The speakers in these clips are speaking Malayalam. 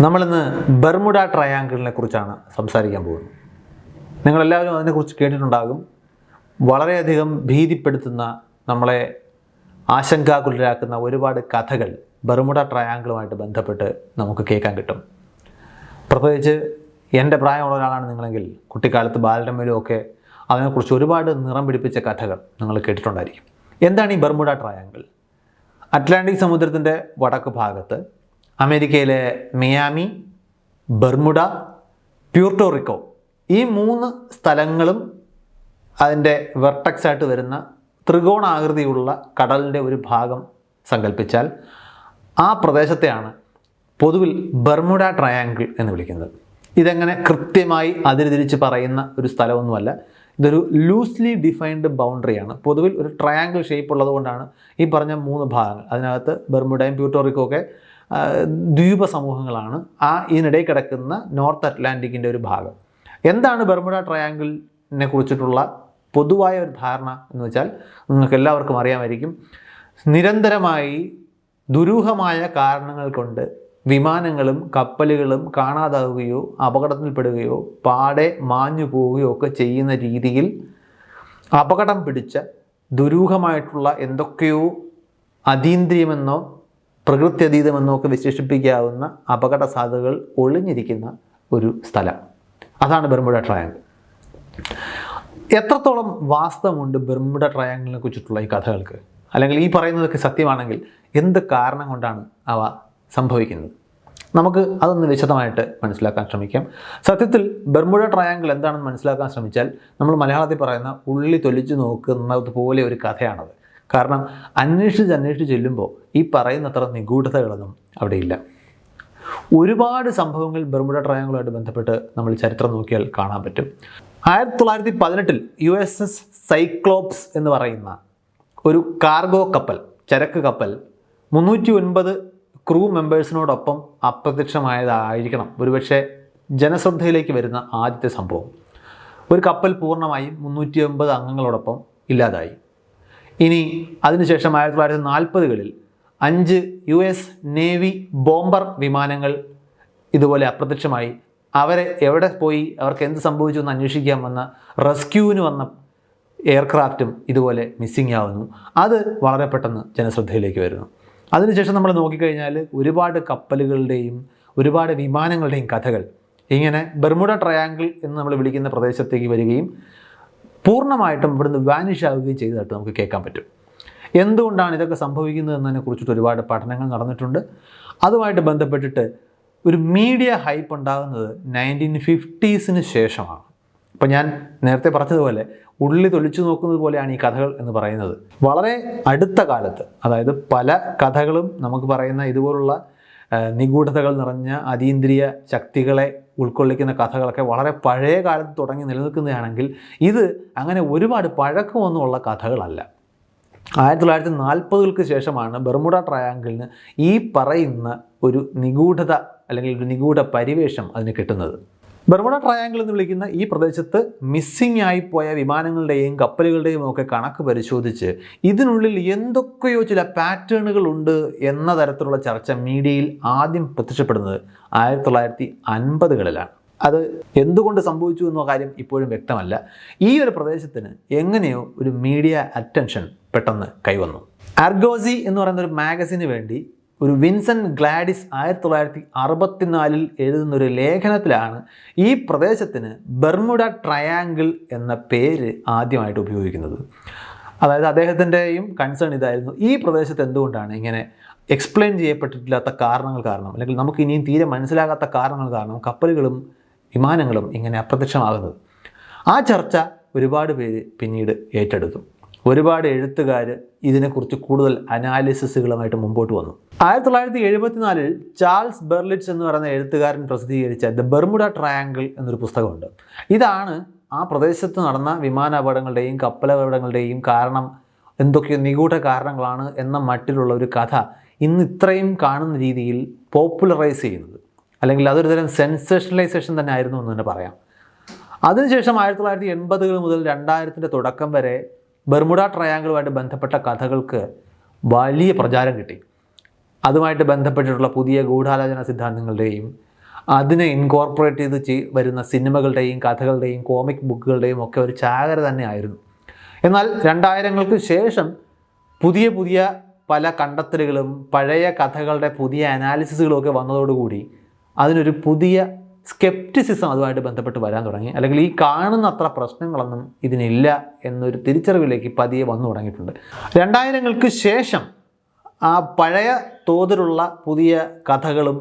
നമ്മളിന്ന് ബർമുഡ ട്രയാങ്കിളിനെ കുറിച്ചാണ് സംസാരിക്കാൻ പോകുന്നത്. നിങ്ങളെല്ലാവരും അതിനെക്കുറിച്ച് കേട്ടിട്ടുണ്ടാകും. വളരെയധികം ഭീതിപ്പെടുത്തുന്ന നമ്മളെ ആശങ്കാകുലരാക്കുന്ന ഒരുപാട് കഥകൾ ബർമുഡ ട്രയാങ്കിളുമായിട്ട് ബന്ധപ്പെട്ട് നമുക്ക് കേൾക്കാൻ കിട്ടും. പ്രത്യേകിച്ച് എന്റെ പ്രായമുള്ള ഒരാളാണ് നിങ്ങളെങ്കിൽ കുട്ടിക്കാലത്ത് ബാലരമയിലും ഒക്കെ അതിനെക്കുറിച്ച് ഒരുപാട് നിറം പിടിപ്പിച്ച കഥകൾ നിങ്ങൾ കേട്ടിട്ടുണ്ടായിരിക്കും. എന്താണ് ഈ ബർമുഡ ട്രയാങ്കിൾ? അറ്റ്ലാന്റിക് സമുദ്രത്തിന്റെ വടക്ക് ഭാഗത്ത് അമേരിക്കയിലെ മിയാമി ബർമുഡ പ്യൂർട്ടോറിക്കോ ഈ മൂന്ന് സ്ഥലങ്ങളും അതിന്റെ വെർട്ടക്സായിട്ട് വരുന്ന ത്രികോണാകൃതിയുള്ള കടലിന്റെ ഒരു ഭാഗം സങ്കല്പിച്ചാൽ ആ പ്രദേശത്തെയാണ് പൊതുവിൽ ബർമുഡ ട്രയാങ്കിൾ എന്ന് വിളിക്കുന്നത്. ഇതെങ്ങനെ കൃത്യമായി അതിരിതിരിച്ച് പറയുന്ന ഒരു സ്ഥലമൊന്നുമല്ല. ഇതൊരു ലൂസ്ലി ഡിഫൈൻഡ് ബൗണ്ടറിയാണ് പൊതുവിൽ ഒരു ട്രയാങ്കിൾ ഷേപ്പ് ഉള്ളതുകൊണ്ടാണ് ഈ പറഞ്ഞ മൂന്ന് ഭാഗങ്ങൾ. അതിനകത്ത് ബർമുഡയും പ്യൂട്ടോറിക്കും ഒക്കെ ദ്വീപ സമൂഹങ്ങളാണ് ആ ഇതിനിടയിൽ കിടക്കുന്ന നോർത്ത് അറ്റ്ലാന്റിക്കിന്റെ ഒരു ഭാഗം. എന്താണ് ബർമുഡ ട്രയാങ്കിളിനെ കുറിച്ചിട്ടുള്ള പൊതുവായ ഒരു ധാരണ എന്ന് വെച്ചാൽ നിങ്ങൾക്ക് എല്ലാവർക്കും അറിയാമായിരിക്കും. നിരന്തരമായി ദുരൂഹമായ കാരണങ്ങൾ കൊണ്ട് വിമാനങ്ങളും കപ്പലുകളും കാണാതാവുകയോ അപകടത്തിൽപ്പെടുകയോ പാടെ മാഞ്ഞു പോവുകയോ ഒക്കെ ചെയ്യുന്ന രീതിയിൽ അപകടം പിടിച്ച ദുരൂഹമായിട്ടുള്ള എന്തൊക്കെയോ അതീന്ദ്രിയമെന്നോ പ്രകൃത്യതീതമെന്നോ ഒക്കെ വിശേഷിപ്പിക്കാവുന്ന അപകട സാധ്യതകൾ ഒളിഞ്ഞിരിക്കുന്ന ഒരു സ്ഥലം. അതാണ് ബർമുഡ ട്രയാങ്കിൾ. എത്രത്തോളം വാസ്തവമുണ്ട് ബർമുഡ ട്രയാങ്കിളിനെ കുറിച്ചിട്ടുള്ള ഈ കഥകൾക്ക്? അല്ലെങ്കിൽ ഈ പറയുന്നതൊക്കെ സത്യമാണെങ്കിൽ എന്ത് കാരണം കൊണ്ടാണ് അവ സംഭവിക്കുന്നത്? നമുക്ക് അതൊന്ന് വിശദമായിട്ട് മനസ്സിലാക്കാൻ ശ്രമിക്കാം. സത്യത്തിൽ ബർമുഡ ട്രയാങ്കിൾ എന്താണെന്ന് മനസ്സിലാക്കാൻ ശ്രമിച്ചാൽ നമ്മൾ മലയാളത്തിൽ പറയുന്ന ഉള്ളി തൊലിച്ച് നോക്കുന്നതുപോലെ ഒരു കഥയാണത്. കാരണം അന്വേഷിച്ച് അന്വേഷിച്ച് ചെല്ലുമ്പോൾ ഈ പറയുന്നത്ര നിഗൂഢതകളൊന്നും അവിടെയില്ല ഒരുപാട് സംഭവങ്ങൾ ബർമുഡ ട്രയാങ്കിളുമായിട്ട് ബന്ധപ്പെട്ട് നമ്മൾ ചരിത്രം നോക്കിയാൽ കാണാൻ പറ്റും. ആയിരത്തി തൊള്ളായിരത്തി പതിനെട്ടിൽ യു എസ് എസ് സൈക്ലോപ്സ് എന്ന് പറയുന്ന ഒരു കാർഗോ കപ്പൽ ചരക്ക് കപ്പൽ മുന്നൂറ്റി ഒൻപത് ക്രൂ മെമ്പേഴ്സിനോടൊപ്പം അപ്രത്യക്ഷമായതായിരിക്കണം. ഒരുപക്ഷെ ജനശ്രദ്ധയിലേക്ക് വരുന്ന ആദ്യത്തെ സംഭവം. ഒരു കപ്പൽ പൂർണമായും മുന്നൂറ്റി അംഗങ്ങളോടൊപ്പം ഇല്ലാതായി. ഇനി അതിനുശേഷം ആയിരത്തി തൊള്ളായിരത്തി നാൽപ്പതുകളിൽ അഞ്ച് യു എസ് നേവി ബോംബർ വിമാനങ്ങൾ ഇതുപോലെ അപ്രത്യക്ഷമായി. അവരെ എവിടെ പോയി അവർക്ക് എന്ത് സംഭവിച്ചു എന്ന് അന്വേഷിക്കാൻ വന്ന റെസ്ക്യൂവിന് വന്ന എയർക്രാഫ്റ്റും ഇതുപോലെ മിസ്സിംഗ് ആവുന്നു. അത് വളരെ പെട്ടെന്ന് ജനശ്രദ്ധയിലേക്ക് വരുന്നു. അതിനുശേഷം നമ്മൾ നോക്കിക്കഴിഞ്ഞാൽ ഒരുപാട് കപ്പലുകളുടെയും ഒരുപാട് വിമാനങ്ങളുടെയും കഥകൾ ഇങ്ങനെ ബെർമുഡ ട്രയാങ്കിൾ എന്ന് നമ്മൾ വിളിക്കുന്ന പ്രദേശത്തേക്ക് വരികയും പൂർണമായിട്ടും ഇവിടുന്ന് വാനിഷ് ആവുകയും ചെയ്തതായിട്ട് നമുക്ക് കേൾക്കാൻ പറ്റും. എന്തുകൊണ്ടാണ് ഇതൊക്കെ സംഭവിക്കുന്നത് എന്നതിനെ കുറിച്ചിട്ട് ഒരുപാട് പഠനങ്ങൾ നടന്നിട്ടുണ്ട്. അതുമായിട്ട് ബന്ധപ്പെട്ടിട്ട് ഒരു മീഡിയ ഹൈപ്പ് ഉണ്ടാകുന്നത് നയന്റീൻ ഫിഫ്റ്റീസിന് ശേഷമാണ്. അപ്പം ഞാൻ നേരത്തെ പറഞ്ഞതുപോലെ ഉള്ളി തൊലിച്ചു നോക്കുന്നത് പോലെയാണ് ഈ കഥകൾ എന്ന് പറയുന്നത്. വളരെ അടുത്ത കാലത്ത് അതായത് പല കഥകളും നമുക്ക് പറയുന്ന ഇതുപോലുള്ള നിഗൂഢതകൾ നിറഞ്ഞ അതീന്ദ്രിയ ശക്തികളെ ഉൾക്കൊള്ളിക്കുന്ന കഥകളൊക്കെ വളരെ പഴയ കാലത്ത് തുടങ്ങി നിലനിൽക്കുന്നതാണെങ്കിൽ ഇത് അങ്ങനെ ഒരുപാട് പഴക്കമൊന്നുമുള്ള കഥകളല്ല. ആയിരത്തി തൊള്ളായിരത്തി നാൽപ്പതുകൾക്ക് ശേഷമാണ് ബെർമുഡ ട്രയാങ്കിളിന് ഈ പറയുന്ന ഒരു നിഗൂഢത അല്ലെങ്കിൽ ഒരു നിഗൂഢ പരിവേഷം അതിന് കിട്ടുന്നത്. ബർമുഡ ട്രയാങ്കിൾ എന്ന് വിളിക്കുന്ന ഈ പ്രദേശത്ത് മിസ്സിംഗ് ആയിപ്പോയ വിമാനങ്ങളുടെയും കപ്പലുകളുടെയും ഒക്കെ കണക്ക് പരിശോധിച്ച് ഇതിനുള്ളിൽ എന്തൊക്കെയോ ചില പാറ്റേണുകൾ ഉണ്ട് എന്ന തരത്തിലുള്ള ചർച്ച മീഡിയയിൽ ആദ്യം പ്രത്യക്ഷപ്പെടുന്നത് ആയിരത്തി തൊള്ളായിരത്തി അൻപതുകളിലാണ്. അത് എന്തുകൊണ്ട് സംഭവിച്ചു എന്ന കാര്യം ഇപ്പോഴും വ്യക്തമല്ല. ഈ ഒരു പ്രദേശത്തിന് എങ്ങനെയോ ഒരു മീഡിയ അറ്റൻഷൻ പെട്ടെന്ന് കൈവന്നു. ആർഗോസി എന്ന് പറയുന്ന ഒരു മാഗസിന് വേണ്ടി ഒരു വിൻസൻ ഗ്ലാഡിസ് ആയിരത്തി തൊള്ളായിരത്തി അറുപത്തിനാലിൽ എഴുതുന്ന ഒരു ലേഖനത്തിലാണ് ഈ പ്രദേശത്തിന് ബർമുഡ ട്രയാങ്കിൾ എന്ന പേര് ആദ്യമായിട്ട് ഉപയോഗിക്കുന്നത്. അതായത് അദ്ദേഹത്തിന്റെയും കൺസേൺ ഇതായിരുന്നു. ഈ പ്രദേശത്ത് എന്തുകൊണ്ടാണ് ഇങ്ങനെ എക്സ്പ്ലെയിൻ ചെയ്യപ്പെട്ടിട്ടില്ലാത്ത കാരണങ്ങൾ കാരണം? അല്ലെങ്കിൽ നമുക്ക് ഇനിയും തീരെ മനസ്സിലാകാത്ത കാരണങ്ങൾ കാരണം കപ്പലുകളും വിമാനങ്ങളും ഇങ്ങനെ അപ്രത്യക്ഷമാകുന്നത്? ആ ചർച്ച ഒരുപാട് പേര് പിന്നീട് ഏറ്റെടുത്തു. ഒരുപാട് എഴുത്തുകാർ ഇതിനെക്കുറിച്ച് കൂടുതൽ അനാലിസിസുകളുമായിട്ട് മുമ്പോട്ട് വന്നു. ആയിരത്തി തൊള്ളായിരത്തി എഴുപത്തിനാലിൽ ചാൾസ് ബെർലിറ്റ്സ് എന്ന് പറയുന്ന എഴുത്തുകാരൻ പ്രസിദ്ധീകരിച്ച ദ ബെർമുഡ ട്രയാങ്കിൾ എന്നൊരു പുസ്തകമുണ്ട്. ഇതാണ് ആ പ്രദേശത്ത് നടന്ന വിമാനാപകടങ്ങളുടെയും കപ്പലപകടങ്ങളുടെയും കാരണം എന്തൊക്കെയോ നിഗൂഢ കാരണങ്ങളാണ് എന്ന മട്ടിലുള്ള ഒരു കഥ ഇന്ന് ഇത്രയും കാണുന്ന രീതിയിൽ പോപ്പുലറൈസ് ചെയ്യുന്നത്. അല്ലെങ്കിൽ അതൊരു തരം സെൻസേഷണലൈസേഷൻ തന്നെ ആയിരുന്നു എന്ന് തന്നെ പറയാം. അതിനുശേഷം ആയിരത്തി തൊള്ളായിരത്തി എൺപതുകൾ മുതൽ രണ്ടായിരത്തിന്റെ തുടക്കം വരെ ബർമുഡ ട്രയാങ്കിളുമായിട്ട് ബന്ധപ്പെട്ട കഥകൾക്ക് വലിയ പ്രചാരം കിട്ടി. അതുമായിട്ട് ബന്ധപ്പെട്ടിട്ടുള്ള പുതിയ ഗൂഢാലോചന സിദ്ധാന്തങ്ങളുടെയും അതിനെ ഇൻകോർപ്പറേറ്റ് ചെയ്ത് ചെയ് വരുന്ന സിനിമകളുടെയും കഥകളുടെയും കോമിക് ബുക്കുകളുടെയും ഒക്കെ ഒരു ചാകര തന്നെ ആയിരുന്നു എന്നാൽ രണ്ടായിരങ്ങൾക്ക് ശേഷം പുതിയ പുതിയ പല കണ്ടെത്തലുകളും പഴയ കഥകളുടെ പുതിയ അനാലിസിസുകളും ഒക്കെ വന്നതോടുകൂടി അതിനൊരു പുതിയ സ്കെപ്റ്റിസിസം അതുമായിട്ട് ബന്ധപ്പെട്ട് വരാൻ തുടങ്ങി. അല്ലെങ്കിൽ ഈ കാണുന്ന അത്ര പ്രശ്നങ്ങളൊന്നും ഇതിനില്ല എന്നൊരു തിരിച്ചറിവിലേക്ക് പതിയെ വന്നു തുടങ്ങിയിട്ടുണ്ട്. രണ്ടായിരങ്ങൾക്ക് ശേഷം ആ പഴയ തോതിലുള്ള പുതിയ കഥകളും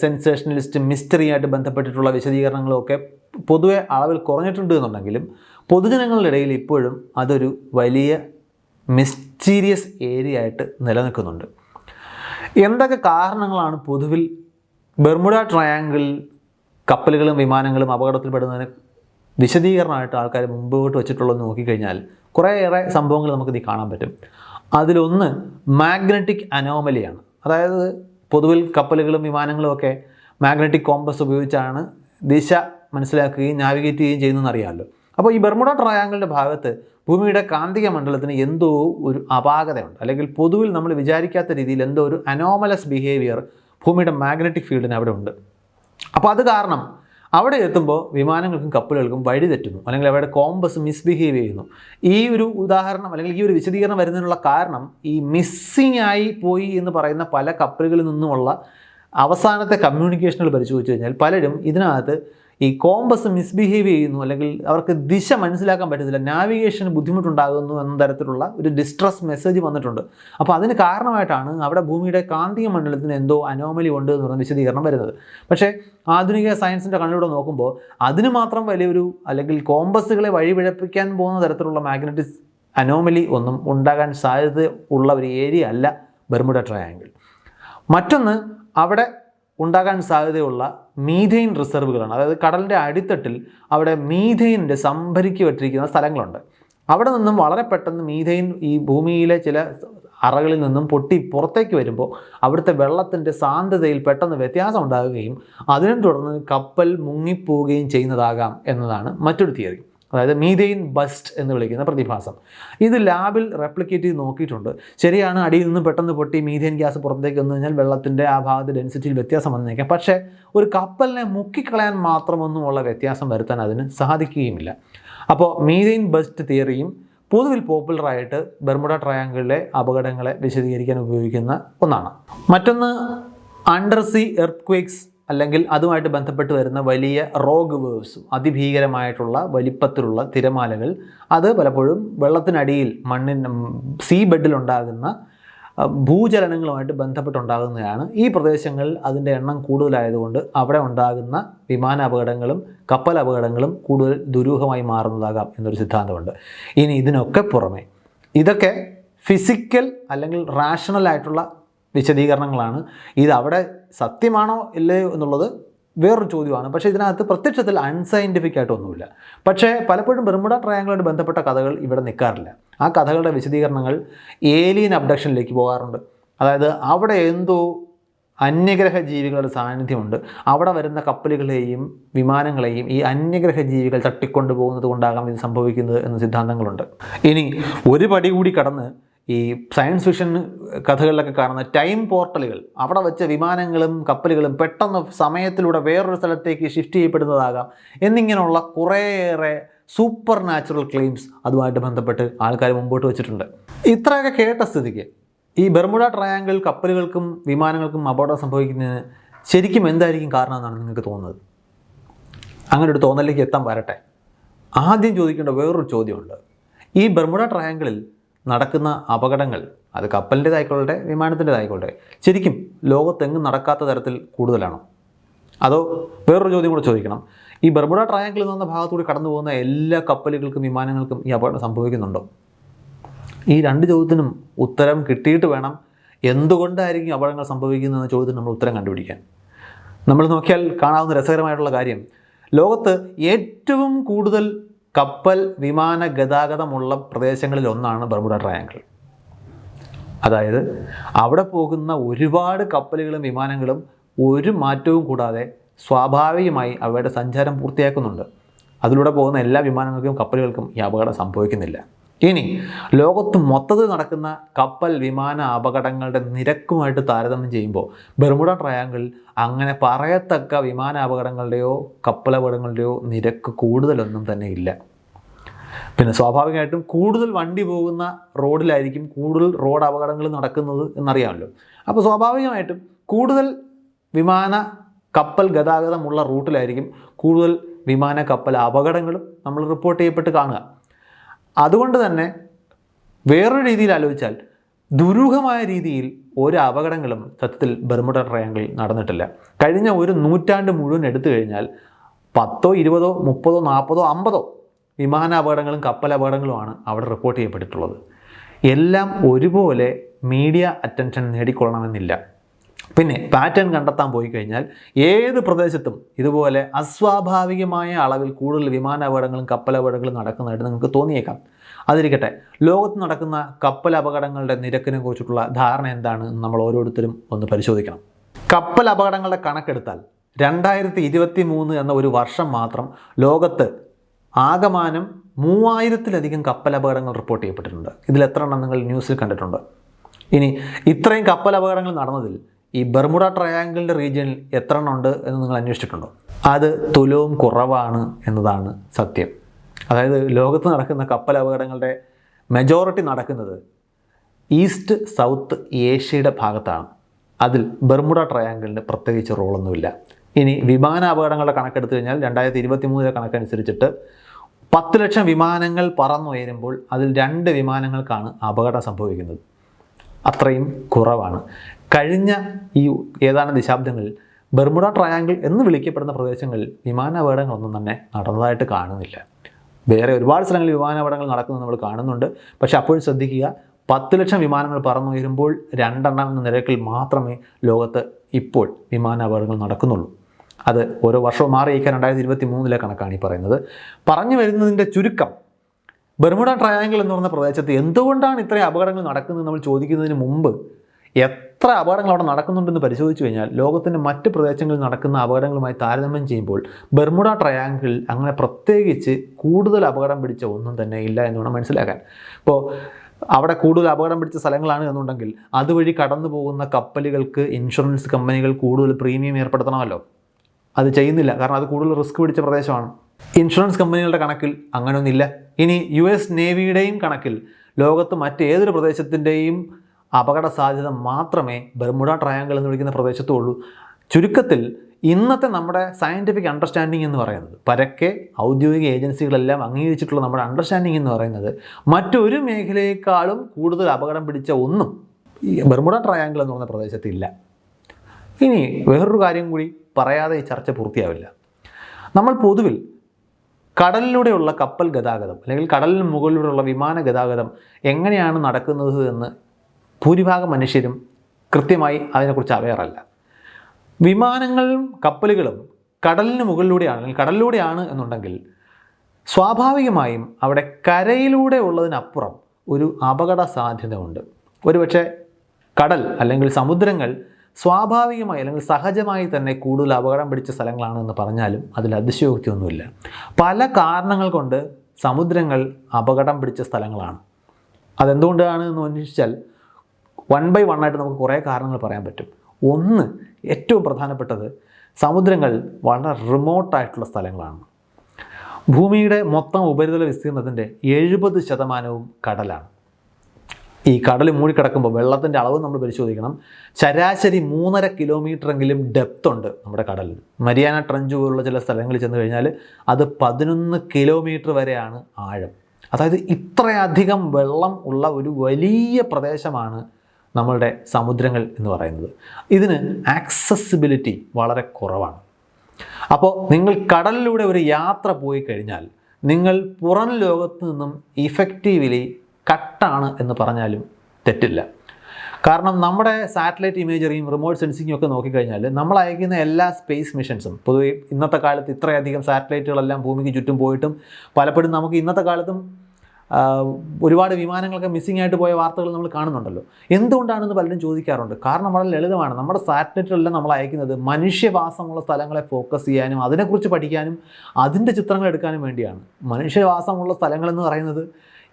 സെൻസേഷനലിസ്റ്റ് മിസ്റ്ററിയായിട്ട് ബന്ധപ്പെട്ടിട്ടുള്ള വിശദീകരണങ്ങളും ഒക്കെ പൊതുവെ അളവിൽ കുറഞ്ഞിട്ടുണ്ട് എന്നുണ്ടെങ്കിലും പൊതുജനങ്ങളുടെ ഇടയിൽ ഇപ്പോഴും അതൊരു വലിയ മിസ്റ്റീരിയസ് ഏരിയ ആയിട്ട് നിലനിൽക്കുന്നുണ്ട്. എന്തൊക്കെ കാരണങ്ങളാണ് പൊതുവിൽ ബെർമുഡ ട്രയാങ്കിൾ കപ്പലുകളും വിമാനങ്ങളും അപകടത്തിൽപ്പെടുന്നതിന് വിശദീകരണമായിട്ട് ആൾക്കാർ മുമ്പോട്ട് വെച്ചിട്ടുള്ളത് നോക്കിക്കഴിഞ്ഞാൽ കുറേയേറെ സംഭവങ്ങൾ നമുക്കിത് കാണാൻ പറ്റും. അതിലൊന്ന് മാഗ്നറ്റിക് അനോമലിയാണ്. അതായത് പൊതുവിൽ കപ്പലുകളും വിമാനങ്ങളും ഒക്കെ മാഗ്നറ്റിക് കോമ്പസ് ഉപയോഗിച്ചാണ് ദിശ മനസ്സിലാക്കുകയും നാവിഗേറ്റ് ചെയ്യുകയും ചെയ്യുന്നതെന്ന് അറിയാമല്ലോ. അപ്പോൾ ഈ ബെർമുഡ ട്രയാങ്കിളിന്റെ ഭാഗത്ത് ഭൂമിയുടെ കാന്തിക മണ്ഡലത്തിന് എന്തോ ഒരു അപാകതയുണ്ട്. അല്ലെങ്കിൽ പൊതുവിൽ നമ്മൾ വിചാരിക്കാത്ത രീതിയിൽ എന്തോ ഒരു അനോമലസ് ബിഹേവിയർ ഭൂമിയുടെ മാഗ്നറ്റിക് ഫീൽഡിന് അവിടെ ഉണ്ട്. അപ്പോൾ അത് കാരണം അവിടെ എത്തുമ്പോൾ വിമാനങ്ങൾക്കും കപ്പലുകൾക്കും വഴി തെറ്റുന്നു. അല്ലെങ്കിൽ അവരുടെ കോമ്പസ് മിസ്ബിഹേവ് ചെയ്യുന്നു. ഈ ഒരു ഉദാഹരണം അല്ലെങ്കിൽ ഈ ഒരു വിശദീകരണം വരുന്നതിനുള്ള കാരണം ഈ മിസ്സിങ് ആയി പോയി എന്ന് പറയുന്ന പല കപ്പലുകളിൽ നിന്നുമുള്ള അവസാനത്തെ കമ്മ്യൂണിക്കേഷനുകൾ പരിശോധിച്ച് കഴിഞ്ഞാൽ പലരും ഇതിനകത്ത് ഈ കോമ്പസ് മിസ്ബിഹേവ് ചെയ്യുന്നു അല്ലെങ്കിൽ അവർക്ക് ദിശ മനസ്സിലാക്കാൻ പറ്റത്തില്ല. നാവിഗേഷന് ബുദ്ധിമുട്ടുണ്ടാകുന്നു എന്ന തരത്തിലുള്ള ഒരു ഡിസ്ട്രസ് മെസ്സേജ് വന്നിട്ടുണ്ട്. അപ്പോൾ അതിന് കാരണമായിട്ടാണ് അവിടെ ഭൂമിയുടെ കാന്തിക മണ്ഡലത്തിന് എന്തോ അനോമലി ഉണ്ട് എന്ന് പറഞ്ഞ വിശദീകരണം വരുന്നത്. പക്ഷേ ആധുനിക സയൻസിന്റെ കണ്ണിലൂടെ നോക്കുമ്പോൾ അതിന് മാത്രം വലിയൊരു അല്ലെങ്കിൽ കോമ്പസുകളെ വഴിപിഴപ്പിക്കാൻ പോകുന്ന തരത്തിലുള്ള മാഗ്നറ്റിക് അനോമലി ഒന്നും ഉണ്ടാകാൻ സാധ്യത ഉള്ള ഒരു ഏരിയ അല്ല ബർമുഡ ട്രയാങ്കിൾ മറ്റൊന്ന് അവിടെ ഉണ്ടാകാൻ സാധ്യതയുള്ള മീഥെയിൻ റിസർവുകളാണ്. അതായത് കടലിന്റെ അടിത്തട്ടിൽ അവിടെ മീഥെയിന്റെ സംഭരിക്കു വെട്ടിരിക്കുന്ന സ്ഥലങ്ങളുണ്ട്. അവിടെ നിന്നും വളരെ പെട്ടെന്ന് മീഥെയിൻ ഈ ഭൂമിയിലെ ചില അറകളിൽ നിന്നും പൊട്ടി പുറത്തേക്ക് വരുമ്പോൾ അവിടുത്തെ വെള്ളത്തിന്റെ സാന്ദ്രതയിൽ പെട്ടെന്ന് വ്യത്യാസം ഉണ്ടാകുകയും അതിനെ തുടർന്ന് കപ്പൽ മുങ്ങിപ്പോവുകയും ചെയ്യുന്നതാകാം എന്നതാണ് മറ്റൊരു തിയറി. അതായത് മീതെയിൻ ബസ്റ്റ് എന്ന് വിളിക്കുന്ന പ്രതിഭാസം. ഇത് ലാബിൽ റെപ്ലിക്കേറ്റ് ചെയ്ത് നോക്കിയിട്ടുണ്ട്. ശരിയാണ് അടിയിൽ നിന്ന് പെട്ടെന്ന് പൊട്ടി മീതെയിൻ ഗ്യാസ് പുറത്തേക്ക് വന്നു കഴിഞ്ഞാൽ വെള്ളത്തിന്റെ ആ ഭാഗത്ത് ഡെൻസിറ്റിയിൽ വ്യത്യാസം വന്നേക്കാം. പക്ഷേ ഒരു കപ്പലിനെ മുക്കിക്കളയാൻ മാത്രമൊന്നുമുള്ള വ്യത്യാസം വരുത്താൻ അതിന് സാധിക്കുകയുമില്ല. അപ്പോൾ മീതെയിൻ ബസ്റ്റ് തിയറിയും പൊതുവിൽ പോപ്പുലറായിട്ട് ബെർമുഡ ട്രയാങ്കിളിലെ അപകടങ്ങളെ വിശദീകരിക്കാൻ ഉപയോഗിക്കുന്ന ഒന്നാണ്. മറ്റൊന്ന് അണ്ടർസി എർത്ത്ക്വേക്സ് അല്ലെങ്കിൽ അതുമായിട്ട് ബന്ധപ്പെട്ട് വരുന്ന വലിയ റോഗ് വേവ്സ് അതിഭീകരമായിട്ടുള്ള വലിപ്പത്തിലുള്ള തിരമാലകൾ അത് പലപ്പോഴും വെള്ളത്തിനടിയിൽ മണ്ണിന് സീ ബെഡിലുണ്ടാകുന്ന ഭൂചലനങ്ങളുമായിട്ട് ബന്ധപ്പെട്ടുണ്ടാകുന്നതാണ്. ഈ പ്രദേശങ്ങളിൽ അതിന്റെ എണ്ണം കൂടുതലായതുകൊണ്ട് അവിടെ ഉണ്ടാകുന്ന വിമാന അപകടങ്ങളും കപ്പൽ അപകടങ്ങളും കൂടുതൽ ദുരൂഹമായി മാറുന്നതാകാം എന്നൊരു സിദ്ധാന്തമുണ്ട്. ഇനി ഇതിനൊക്കെ പുറമെ ഇതൊക്കെ ഫിസിക്കൽ അല്ലെങ്കിൽ റാഷണൽ ആയിട്ടുള്ള വിശദീകരണങ്ങളാണ്. ഇത് അവിടെ സത്യമാണോ ഇല്ലയോ എന്നുള്ളത് വേറൊരു ചോദ്യമാണ്. പക്ഷേ ഇതിനകത്ത് പ്രത്യക്ഷത്തിൽ അൺസൈന്റിഫിക് ആയിട്ടൊന്നുമില്ല പക്ഷേ പലപ്പോഴും ബെർമുഡ ട്രയാങ്കിളുമായിട്ട് ബന്ധപ്പെട്ട കഥകൾ ഇവിടെ നിൽക്കാറില്ല. ആ കഥകളുടെ വിശദീകരണങ്ങൾ ഏലിയൻ അബ്ഡക്ഷനിലേക്ക് പോകാറുണ്ട്. അതായത് അവിടെ എന്തോ അന്യഗ്രഹ ജീവികളുടെ സാന്നിധ്യമുണ്ട്. അവിടെ വരുന്ന കപ്പലുകളെയും വിമാനങ്ങളെയും ഈ അന്യഗ്രഹ ജീവികൾ തട്ടിക്കൊണ്ടു പോകുന്നത് കൊണ്ടാകാം ഇത് സംഭവിക്കുന്നത് എന്ന സിദ്ധാന്തങ്ങളുണ്ട്. ഇനി ഒരു പടി കൂടി കടന്ന് ഈ സയൻസ് ഫിക്ഷൻ കഥകളിലൊക്കെ കാണുന്ന ടൈം പോർട്ടലുകൾ അവിടെ വെച്ച വിമാനങ്ങളും കപ്പലുകളും പെട്ടെന്ന് സമയത്തിലൂടെ വേറൊരു സ്ഥലത്തേക്ക് ഷിഫ്റ്റ് ചെയ്യപ്പെടുന്നതാകാം. എന്നിങ്ങനെയുള്ള കുറേയേറെ സൂപ്പർ നാച്ചുറൽ ക്ലെയിംസ് അതുമായിട്ട് ബന്ധപ്പെട്ട് ആൾക്കാർ മുമ്പോട്ട് വെച്ചിട്ടുണ്ട്. ഇത്രയൊക്കെ കേട്ട സ്ഥിതിക്ക് ഈ ബെർമുഡ ട്രയാങ്കിൾ കപ്പലുകൾക്കും വിമാനങ്ങൾക്കും അപകടം സംഭവിക്കുന്നതിന് ശരിക്കും എന്തായിരിക്കും കാരണം എന്നാണ് നിങ്ങൾക്ക് തോന്നുന്നത്? അങ്ങനെ ഒരു തോന്നലിലേക്ക് എത്താൻ വരട്ടെ. ആദ്യം ചോദിക്കേണ്ട വേറൊരു ചോദ്യമുണ്ട്. ഈ ബർമുഡ ട്രയാങ്കിളിൽ നടക്കുന്ന അപകടങ്ങൾ അത് കപ്പലിന്റെതായിക്കൊള്ളട്ടെ വിമാനത്തിന്റെതായിക്കൊള്ളട്ടെ ശരിക്കും ലോകത്തെങ്ങും നടക്കാത്ത തരത്തിൽ കൂടുതലാണോ? അതോ വേറൊരു ചോദ്യം കൂടെ ചോദിക്കണം. ഈ ബർമുഡ ട്രയാങ്കിൾ എന്ന ഭാഗത്തൂടി കടന്നു പോകുന്ന എല്ലാ കപ്പലുകൾക്കും വിമാനങ്ങൾക്കും ഈ അപകടം സംഭവിക്കുന്നുണ്ടോ? ഈ രണ്ട് ചോദ്യത്തിനും ഉത്തരം കിട്ടിയിട്ട് വേണം. എന്തുകൊണ്ടായിരിക്കും അപകടങ്ങൾ സംഭവിക്കുന്നതെന്ന ചോദ്യത്തിന് നമ്മൾ ഉത്തരം കണ്ടുപിടിക്കാൻ? നമ്മൾ നോക്കിയാൽ കാണാവുന്ന രസകരമായിട്ടുള്ള കാര്യം ലോകത്ത് ഏറ്റവും കൂടുതൽ കപ്പൽ വിമാന ഗതാഗതമുള്ള പ്രദേശങ്ങളിൽ ഒന്നാണ് ബർമുഡ ട്രയാങ്കിൾ. അതായത് അവിടെ പോകുന്ന ഒരുപാട് കപ്പലുകളും വിമാനങ്ങളും ഒരു മാറ്റവും കൂടാതെ സ്വാഭാവികമായി അവയുടെ സഞ്ചാരം പൂർത്തിയാക്കുന്നുണ്ട്. അതിലൂടെ പോകുന്ന എല്ലാ വിമാനങ്ങൾക്കും കപ്പലുകൾക്കും ഈ അപകടം സംഭവിക്കുന്നില്ല. ഇനി ലോകത്ത് മൊത്തത്തിൽ നടക്കുന്ന കപ്പൽ വിമാന അപകടങ്ങളുടെ നിരക്കുമായിട്ട് താരതമ്യം ചെയ്യുമ്പോൾ ബെർമുഡ ട്രയാങ്കിൾ അങ്ങനെ പറയത്തക്ക വിമാന അപകടങ്ങളുടെയോ കപ്പലപകടങ്ങളുടെയോ നിരക്ക് കൂടുതലൊന്നും തന്നെ ഇല്ല. പിന്നെ സ്വാഭാവികമായിട്ടും കൂടുതൽ വണ്ടി പോകുന്ന റോഡിലായിരിക്കും കൂടുതൽ റോഡ് അപകടങ്ങൾ നടക്കുന്നത് എന്നറിയാമല്ലോ. അപ്പോൾ സ്വാഭാവികമായിട്ടും കൂടുതൽ വിമാന കപ്പൽ ഗതാഗതമുള്ള റൂട്ടിലായിരിക്കും കൂടുതൽ വിമാന കപ്പൽ അപകടങ്ങളും നമ്മൾ റിപ്പോർട്ട് ചെയ്യപ്പെട്ട് കാണുക. അതുകൊണ്ട് തന്നെ വേറൊരു രീതിയിൽ ആലോചിച്ചാൽ ദുരൂഹമായ രീതിയിൽ ഒരു അപകടങ്ങളും സത്യത്തിൽ ബർമുഡ ട്രയാങ്കിൾ നടന്നിട്ടില്ല. കഴിഞ്ഞ ഒരു നൂറ്റാണ്ട് മുഴുവൻ എടുത്തു കഴിഞ്ഞാൽ പത്തോ ഇരുപതോ മുപ്പതോ നാൽപ്പതോ അമ്പതോ വിമാന അപകടങ്ങളും കപ്പൽ അപകടങ്ങളുമാണ് അവിടെ റിപ്പോർട്ട് ചെയ്യപ്പെട്ടിട്ടുള്ളത്. എല്ലാം ഒരുപോലെ മീഡിയ അറ്റൻഷൻ നേടിക്കൊള്ളണമെന്നില്ല. പിന്നെ പാറ്റേൺ കണ്ടെത്താൻ പോയി കഴിഞ്ഞാൽ ഏത് പ്രദേശത്തും ഇതുപോലെ അസ്വാഭാവികമായ അളവിൽ കൂടുതൽ വിമാന അപകടങ്ങളും കപ്പൽ അപകടങ്ങളും നടക്കുന്നതായിട്ട് നിങ്ങൾക്ക് തോന്നിയേക്കാം. അതിരിക്കട്ടെ ലോകത്ത് നടക്കുന്ന കപ്പൽ അപകടങ്ങളുടെ നിരക്കിനെ കുറിച്ചിട്ടുള്ള ധാരണ എന്താണ് നമ്മൾ ഓരോരുത്തരും ഒന്ന് പരിശോധിക്കണം. കപ്പൽ അപകടങ്ങളുടെ കണക്കെടുത്താൽ രണ്ടായിരത്തി ഇരുപത്തി മൂന്ന് എന്ന ഒരു വർഷം മാത്രം ലോകത്ത് ആകമാനം മൂവായിരത്തിലധികം കപ്പൽ അപകടങ്ങൾ റിപ്പോർട്ട് ചെയ്യപ്പെട്ടിട്ടുണ്ട്. ഇതിൽ എത്ര എണ്ണം നിങ്ങൾ ന്യൂസിൽ കണ്ടിട്ടുണ്ട്? ഇനി ഇത്രയും കപ്പൽ അപകടങ്ങൾ നടന്നതിൽ ഈ ബർമുഡ ട്രയാങ്കിളിന്റെ റീജിയനിൽ എത്ര എണ്ണം ഉണ്ട് എന്ന് നിങ്ങൾ അന്വേഷിച്ചിട്ടുണ്ടോ? അത് തുലവും കുറവാണ് എന്നതാണ് സത്യം. അതായത് ലോകത്ത് നടക്കുന്ന കപ്പൽ അപകടങ്ങളുടെ മെജോറിറ്റി നടക്കുന്നത് ഈസ്റ്റ് സൗത്ത് ഏഷ്യയുടെ ഭാഗത്താണ്. അതിൽ ബർമുഡ ട്രയാങ്കിളിന് പ്രത്യേകിച്ച് റോളൊന്നുമില്ല ഇനി വിമാന അപകടങ്ങളുടെ കണക്കെടുത്തു കഴിഞ്ഞാൽ രണ്ടായിരത്തി ഇരുപത്തി മൂന്നിലെ കണക്കനുസരിച്ചിട്ട് പത്ത് ലക്ഷം വിമാനങ്ങൾ പറന്നുയരുമ്പോൾ അതിൽ രണ്ട് വിമാനങ്ങൾക്കാണ് അപകടം സംഭവിക്കുന്നത്. അത്രയും കുറവാണ്. കഴിഞ്ഞ ഈ ഏതാനും ദശാബ്ദങ്ങളിൽ ബർമുഡ ട്രയാങ്കിൾ എന്ന് വിളിക്കപ്പെടുന്ന പ്രദേശങ്ങളിൽ വിമാന അപകടങ്ങളൊന്നും തന്നെ നടന്നതായിട്ട് കാണുന്നില്ല. വേറെ ഒരുപാട് സ്ഥലങ്ങളിൽ വിമാന അപകടങ്ങൾ നടക്കുന്നത് നമ്മൾ കാണുന്നുണ്ട്. പക്ഷേ അപ്പോഴും ശ്രദ്ധിക്കുക പത്ത് ലക്ഷം വിമാനങ്ങൾ പറന്നുയരുമ്പോൾ രണ്ടെണ്ണം എന്ന നിരക്കിൽ മാത്രമേ ലോകത്ത് ഇപ്പോൾ വിമാന അപകടങ്ങൾ നടക്കുന്നുള്ളൂ. അത് ഓരോ വർഷവും മാറിയിരിക്കാൻ രണ്ടായിരത്തി ഇരുപത്തി മൂന്നിലെ കണക്കാണ് ഈ പറയുന്നത്. പറഞ്ഞു വരുന്നതിന്റെ ചുരുക്കം ബെർമുഡ ട്രയാങ്കിൾ എന്ന് പറഞ്ഞ പ്രദേശത്ത് എന്തുകൊണ്ടാണ് ഇത്രയും അപകടങ്ങൾ നടക്കുന്നത് നമ്മൾ ചോദിക്കുന്നതിന് മുമ്പ് എത്ര അപകടങ്ങൾ അവിടെ നടക്കുന്നുണ്ടെന്ന് പരിശോധിച്ചു കഴിഞ്ഞാൽ ലോകത്തിന്റെ മറ്റ് പ്രദേശങ്ങളിൽ നടക്കുന്ന അപകടങ്ങളുമായി താരതമ്യം ചെയ്യുമ്പോൾ ബെർമുഡ ട്രയാങ്കിൾ അങ്ങനെ പ്രത്യേകിച്ച് കൂടുതൽ അപകടം പിടിച്ച ഒന്നും തന്നെ ഇല്ല എന്ന് വേണം മനസ്സിലാക്കാൻ. ഇപ്പോൾ അവിടെ കൂടുതൽ അപകടം പിടിച്ച സ്ഥലങ്ങളാണ് എന്നുണ്ടെങ്കിൽ അതുവഴി കടന്നു പോകുന്ന കപ്പലുകൾക്ക് ഇൻഷുറൻസ് കമ്പനികൾ കൂടുതൽ പ്രീമിയം ഏർപ്പെടുത്തണമല്ലോ. അത് ചെയ്യുന്നില്ല. കാരണം അത് കൂടുതൽ റിസ്ക് പിടിച്ച പ്രദേശമാണ്. ഇൻഷുറൻസ് കമ്പനികളുടെ കണക്കിൽ അങ്ങനെയൊന്നുമില്ല ഇനി യു എസ് നേവിയുടെയും കണക്കിൽ ലോകത്ത് മറ്റേതൊരു പ്രദേശത്തിന്റെയും അപകട സാധ്യത മാത്രമേ ബർമുഡ ട്രയാങ്കിൾ എന്ന് വിളിക്കുന്ന പ്രദേശത്തുള്ളൂ. ചുരുക്കത്തിൽ ഇന്നത്തെ നമ്മുടെ സയന്റിഫിക് അണ്ടർസ്റ്റാൻഡിങ് എന്ന് പറയുന്നത് പരക്കെ ഔദ്യോഗിക ഏജൻസികളെല്ലാം അംഗീകരിച്ചിട്ടുള്ള നമ്മുടെ അണ്ടർസ്റ്റാൻഡിങ് എന്ന് പറയുന്നത് മറ്റൊരു മേഖലയേക്കാളും കൂടുതൽ അപകടം പിടിച്ച ഒന്നും ഈ ബർമുഡ ട്രയാങ്കിൾ എന്ന് പറയുന്ന പ്രദേശത്തില്ല. ഇനി വേറൊരു കാര്യം കൂടി പറയാതെ ഈ ചർച്ച പൂർത്തിയാവില്ല. നമ്മൾ പൊതുവിൽ കടലിലൂടെയുള്ള കപ്പൽ ഗതാഗതം അല്ലെങ്കിൽ കടലിന് മുകളിലൂടെയുള്ള വിമാന ഗതാഗതം എങ്ങനെയാണ് നടക്കുന്നത് എന്ന് ഭൂരിഭാഗം മനുഷ്യരും കൃത്യമായി അതിനെക്കുറിച്ച് അവയറല്ല വിമാനങ്ങളും കപ്പലുകളും കടലിന് മുകളിലൂടെയാണ് അല്ലെങ്കിൽ കടലിലൂടെയാണ് എന്നുണ്ടെങ്കിൽ സ്വാഭാവികമായും അവിടെ കരയിലൂടെ ഉള്ളതിനപ്പുറം ഒരു അപകട സാധ്യത ഉണ്ട് ഒരുപക്ഷെ കടൽ അല്ലെങ്കിൽ സമുദ്രങ്ങൾ സ്വാഭാവികമായി അല്ലെങ്കിൽ സഹജമായി തന്നെ കൂടുതൽ അപകടം പിടിച്ച സ്ഥലങ്ങളാണ് എന്ന് പറഞ്ഞാലും അതിൽ അതിശയോക്തിയൊന്നുമില്ല. പല കാരണങ്ങൾ കൊണ്ട് സമുദ്രങ്ങൾ അപകടം പിടിച്ച സ്ഥലങ്ങളാണ്. അതെന്തുകൊണ്ടാണ് എന്ന് അന്വേഷിച്ചാൽ വൺ ബൈ വൺ ആയിട്ട് നമുക്ക് കുറേ കാരണങ്ങൾ പറയാൻ പറ്റും. ഒന്ന് ഏറ്റവും പ്രധാനപ്പെട്ടത് സമുദ്രങ്ങൾ വളരെ റിമോട്ടായിട്ടുള്ള സ്ഥലങ്ങളാണ്. ഭൂമിയുടെ മൊത്തം ഉപരിതല വിസ്തീർണത്തിന്റെ എഴുപത് ശതമാനവും കടലാണ്. ഈ കടൽ മൂടിക്കിടക്കുമ്പോൾ വെള്ളത്തിന്റെ അളവ് നമ്മൾ പരിശോധിക്കണം. ശരാശരി മൂന്നര കിലോമീറ്ററെങ്കിലും ഡെപ്ത് ഉണ്ട് നമ്മുടെ കടലിൽ. മരിയാന ട്രഞ്ച് പോലുള്ള ചില സ്ഥലങ്ങളിൽ ചെന്ന് കഴിഞ്ഞാൽ അത് പതിനൊന്ന് കിലോമീറ്റർ വരെയാണ് ആഴം. അതായത് ഇത്രയധികം വെള്ളം ഉള്ള ഒരു വലിയ പ്രദേശമാണ് നമ്മളുടെ സമുദ്രങ്ങൾ എന്ന് പറയുന്നത്. ഇതിന് ആക്സസിബിലിറ്റി വളരെ കുറവാണ്. അപ്പോൾ നിങ്ങൾ കടലിലൂടെ ഒരു യാത്ര പോയി കഴിഞ്ഞാൽ നിങ്ങൾ പുറം ലോകത്ത് നിന്നും ഇഫക്റ്റീവ്ലി കട്ടാണ് എന്ന് പറഞ്ഞാലും തെറ്റില്ല. കാരണം നമ്മുടെ സാറ്റലൈറ്റ് ഇമേജറിയും റിമോട്ട് സെൻസിങ്ങും ഒക്കെ നോക്കിക്കഴിഞ്ഞാൽ നമ്മൾ അയക്കുന്ന എല്ലാ സ്പേസ് മിഷൻസും പൊതുവെ ഇന്നത്തെ കാലത്ത് ഇത്രയധികം സാറ്റലൈറ്റുകളെല്ലാം ഭൂമിക്ക് ചുറ്റും പോയിട്ടും പലപ്പോഴും നമുക്ക് ഇന്നത്തെ കാലത്തും ഒരുപാട് വിമാനങ്ങളൊക്കെ മിസ്സിംഗ് ആയിട്ട് പോയ വാർത്തകൾ നമ്മൾ കാണുന്നുണ്ടല്ലോ. എന്തുകൊണ്ടാണെന്ന് പലരും ചോദിക്കാറുണ്ട്. കാരണം വളരെ ലളിതമാണ്. നമ്മുടെ സാറ്റലൈറ്റുകളെല്ലാം നമ്മൾ അയക്കുന്നത് മനുഷ്യവാസമുള്ള സ്ഥലങ്ങളെ ഫോക്കസ് ചെയ്യാനും അതിനെക്കുറിച്ച് പഠിക്കാനും അതിന്റെ ചിത്രങ്ങൾ എടുക്കാനും വേണ്ടിയാണ്. മനുഷ്യവാസമുള്ള സ്ഥലങ്ങളെന്ന് പറയുന്നത്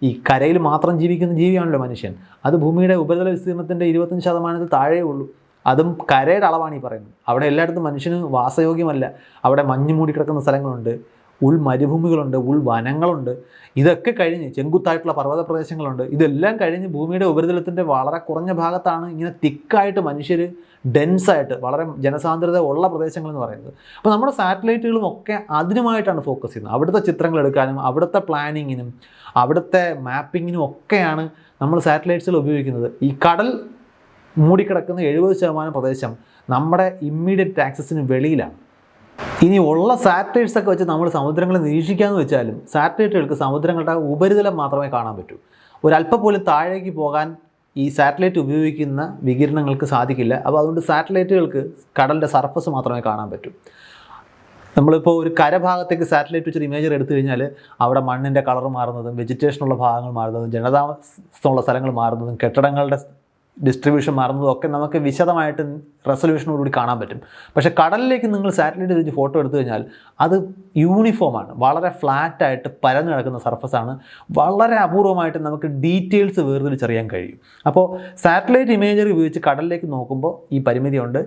ഈ കരയിൽ മാത്രം ജീവിക്കുന്ന ജീവിയാണല്ലോ മനുഷ്യൻ. അത് ഭൂമിയുടെ ഉപരിതല വിസ്തീർണത്തിന്റെ ഇരുപത്തഞ്ച് ശതമാനത്തിൽ താഴേ ഉള്ളൂ. അതും കരയുടെ അളവാണ് ഈ പറയുന്നത്. അവിടെ എല്ലായിടത്തും മനുഷ്യന് വാസയോഗ്യമല്ല. അവിടെ മഞ്ഞ് മൂടിക്കിടക്കുന്ന സ്ഥലങ്ങളുണ്ട്. ഉൾ മരുഭൂമികളുണ്ട് ഉൾ വനങ്ങളുണ്ട് ഇതൊക്കെ കഴിഞ്ഞ് ചെങ്കുത്തായിട്ടുള്ള പർവത പ്രദേശങ്ങളുണ്ട് ഇതെല്ലാം കഴിഞ്ഞ് ഭൂമിയുടെ ഉപരിതലത്തിന്റെ വളരെ കുറഞ്ഞ ഭാഗത്താണ് ഇങ്ങനെ തിക്കായിട്ട് മനുഷ്യർ ഡെൻസായിട്ട് വളരെ ജനസാന്ദ്രത ഉള്ള പ്രദേശങ്ങൾ എന്ന് പറയുന്നത്. അപ്പോൾ നമ്മുടെ സാറ്റലൈറ്റുകളും ഒക്കെ അതിനുമായിട്ടാണ് ഫോക്കസ് ചെയ്യുന്നത്. അവിടുത്തെ ചിത്രങ്ങൾ എടുക്കാനും അവിടുത്തെ പ്ലാനിങ്ങിനും അവിടുത്തെ മാപ്പിങ്ങിനും ഒക്കെയാണ് നമ്മൾ സാറ്റലൈറ്റ്സുകൾ ഉപയോഗിക്കുന്നത്. ഈ കടൽ മൂടിക്കിടക്കുന്ന എഴുപത് ശതമാനം പ്രദേശം നമ്മുടെ ഇമ്മീഡിയറ്റ് ആക്സസിന് വെളിയിലാണ്. ഇനി ഉള്ള സാറ്റലൈറ്റ്സ് ഒക്കെ വെച്ച് നമ്മൾ സമുദ്രങ്ങളെ നിരീക്ഷിക്കാമെന്ന് വെച്ചാലും സാറ്റലൈറ്റുകൾക്ക് സമുദ്രങ്ങളുടെ ഉപരിതലം മാത്രമേ കാണാൻ പറ്റൂ. ഒരല്പം പോലും താഴേക്ക് പോകാൻ ഈ സാറ്റലൈറ്റ് ഉപയോഗിക്കുന്ന വികിരണങ്ങൾക്ക് സാധിക്കില്ല. അപ്പോൾ അതുകൊണ്ട് സാറ്റലൈറ്റുകൾക്ക് കടലിന്റെ സർഫസ് മാത്രമേ കാണാൻ പറ്റൂ. നമ്മളിപ്പോൾ ഒരു കരഭാഗത്തേക്ക് സാറ്റലൈറ്റ് വെച്ചൊരു ഇമേജർ എടുത്തു കഴിഞ്ഞാൽ അവിടെ മണ്ണിന്റെ കളർ മാറുന്നതും വെജിറ്റേഷനുള്ള ഭാഗങ്ങൾ മാറുന്നതും ജനതാമസമുള്ള സ്ഥലങ്ങൾ മാറുന്നതും കെട്ടിടങ്ങളുടെ ഡിസ്ട്രിബ്യൂഷൻ മാറുന്നതും ഒക്കെ നമുക്ക് വിശദമായിട്ട് റെസൊല്യൂഷനോടുകൂടി കാണാൻ പറ്റും. പക്ഷേ കടലിലേക്ക് നിങ്ങൾ സാറ്റലൈറ്റ് വെച്ച് ഫോട്ടോ എടുത്തു കഴിഞ്ഞാൽ അത് യൂണിഫോമാണ് വളരെ ഫ്ലാറ്റായിട്ട് പരന്നു കിടക്കുന്ന സർഫസാണ് വളരെ അപൂർവമായിട്ട് നമുക്ക് ഡീറ്റെയിൽസ് വേർതിരിച്ചറിയാൻ കഴിയും. അപ്പോൾ സാറ്റലൈറ്റ് ഇമേജറി ഉപയോഗിച്ച് കടലിലേക്ക് നോക്കുമ്പോൾ ഈ പരിമിതിയുണ്ട്.